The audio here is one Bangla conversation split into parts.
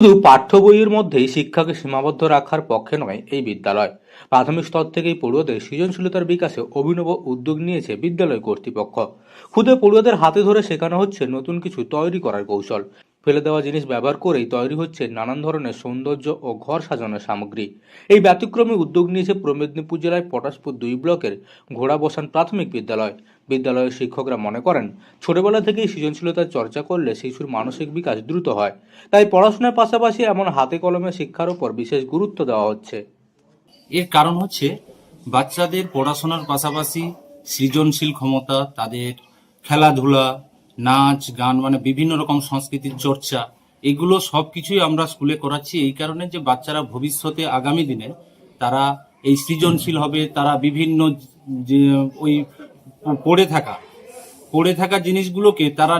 শুধু পাঠ্য বইয়ের মধ্যেই শিক্ষাকে সীমাবদ্ধ রাখার পক্ষে নয়, এই বিদ্যালয়। প্রাথমিক স্তর থেকেই পড়ুয়াদের সৃজনশীলতার বিকাশে অভিনব উদ্যোগ নিয়েছে বিদ্যালয় কর্তৃপক্ষ। খুদে পড়ুয়াদের হাতে ধরে শেখানো হচ্ছে নতুন কিছু তৈরি করার কৌশল। ফেলে দেওয়া জিনিস ব্যবহার করেই তৈরি হচ্ছে নানান ধরনের সৌন্দর্য ও ঘর সাজানোর সামগ্রী। এই ব্যতিক্রমী উদ্যোগ নিয়েছে পূর্ব মেদিনীপুর জেলায় পটাশপুর দুই ব্লকের ঘোড়া বসান প্রাথমিক বিদ্যালয়। বিদ্যালয়ের শিক্ষকরা মনে করেন, ছোটবেলা থেকেই সৃজনশীলতার চর্চা করলে শিশুর মানসিক বিকাশ দ্রুত হয়। তাই পড়াশোনার পাশাপাশি এমন হাতে কলমে শিক্ষার উপর বিশেষ গুরুত্ব দেওয়া হচ্ছে। এর কারণ হচ্ছে, বাচ্চাদের পড়াশোনার পাশাপাশি সৃজনশীল ক্ষমতা, তাদের খেলাধুলা নাচ, গান মানে বিভিন্ন রকম সংস্কৃতির চর্চা, এগুলো সব কিছুই আমরা স্কুলে করাচ্ছি। এই কারণে যে বাচ্চারা ভবিষ্যতে আগামী দিনে তারা এই সৃজনশীল হবে, তারা বিভিন্ন যে ওই পড়ে থাকা পড়ে থাকা জিনিসগুলোকে তারা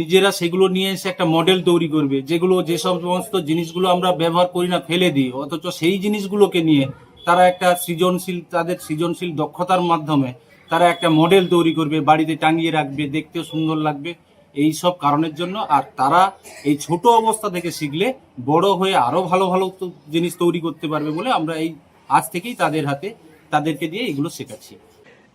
নিজেরা সেগুলো নিয়ে এসে একটা মডেল তৈরি করবে, যেগুলো যে সমস্ত জিনিসগুলো আমরা ব্যবহার করি না, ফেলে দিই, অথচ সেই জিনিসগুলোকে নিয়ে তারা একটা সৃজনশীল, তাদের সৃজনশীল দক্ষতার মাধ্যমে তারা একটা মডেল তৈরি করবে, বাড়িতে টাঙিয়ে রাখবে, দেখতেও সুন্দর লাগবে। এই সব কারণের জন্য আর তারা এই ছোট অবস্থা থেকে শিখলে বড় হয়ে আরও ভালো ভালো জিনিস তৈরি করতে পারবে বলে আমরা এই আজ থেকেই তাদের হাতে তাদেরকে দিয়ে এগুলো শেখাচ্ছি।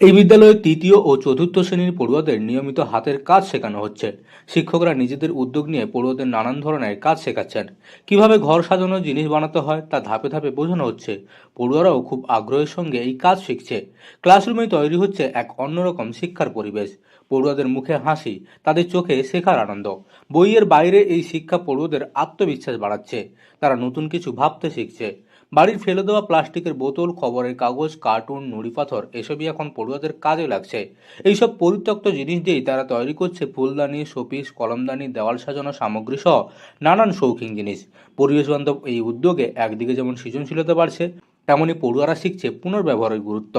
এই বিদ্যালয়ে তৃতীয় ও চতুর্থ শ্রেণির পড়ুয়াদের নিয়মিত হাতের কাজ শেখানো হচ্ছে। শিক্ষকরা নিজেদের উদ্যোগ নিয়ে পড়ুয়াদের নানান ধরনের কাজ শেখাচ্ছেন। কীভাবে ঘর সাজানোর জিনিস বানাতে হয়, তা ধাপে ধাপে বোঝানো হচ্ছে। পড়ুয়ারাও খুব আগ্রহের সঙ্গে এই কাজ শিখছে। ক্লাসরুমে তৈরি হচ্ছে এক অন্যরকম শিক্ষার পরিবেশ। পড়ুয়াদের মুখে হাসি, তাদের চোখে শেখার আনন্দ। বইয়ের বাইরে এই শিক্ষা পড়ুয়াদের আত্মবিশ্বাস বাড়াচ্ছে। তারা নতুন কিছু ভাবতে শিখছে। বাড়ির ফেলে দেওয়া প্লাস্টিকের বোতল, খবরের কাগজ, কার্টুন, নুড়ি পাথর, এসবই এখন পড়ুয়াদের কাজে লাগছে। এইসব পরিত্যক্ত জিনিস দিয়েই তারা তৈরি করছে ফুলদানি, শোপিস, কলমদানি, দেওয়াল সাজানো সামগ্রী সহ নানান শৌখিন জিনিস। পরিবেশ বান্ধব এই উদ্যোগে একদিকে যেমন সৃজনশীলতা বাড়ছে তেমনি পড়ুয়ারা শিখছে পুনর্ব্যবহারের গুরুত্ব।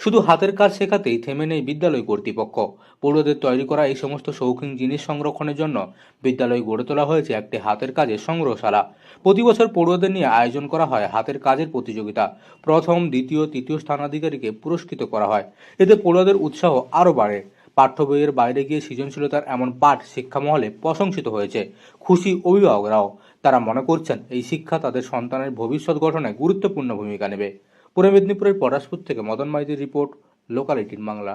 শুধু হাতের কাজ শেখাতেই থেমে নেই বিদ্যালয় কর্তৃপক্ষ। পড়ুয়াদের তৈরি করা এই সমস্ত শৌখিন জিনিস সংরক্ষণের জন্য বিদ্যালয় গড়ে তোলা হয়েছে একটি হাতের কাজের সংগ্রহশালা। প্রতি বছর পড়ুয়াদের নিয়ে আয়োজন করা হয় হাতের কাজের প্রতিযোগিতা। প্রথম, দ্বিতীয়, তৃতীয় স্থানাধিকারীকে পুরস্কৃত করা হয়। এতে পড়ুয়াদের উৎসাহ আরও বাড়ে। পাঠ্য বইয়ের বাইরে গিয়ে সৃজনশীলতার এমন পাঠ শিক্ষামহলে প্রশংসিত হয়েছে। খুশি অভিভাবকরাও তারা মনে করছেন, এই শিক্ষা তাদের সন্তানের ভবিষ্যৎ গঠনে গুরুত্বপূর্ণ ভূমিকা নেবে। পূর্ব মেদিনীপুরের পরাশপুর থেকে মদন মাইতির রিপোর্ট লোকাল এইটিন বাংলা।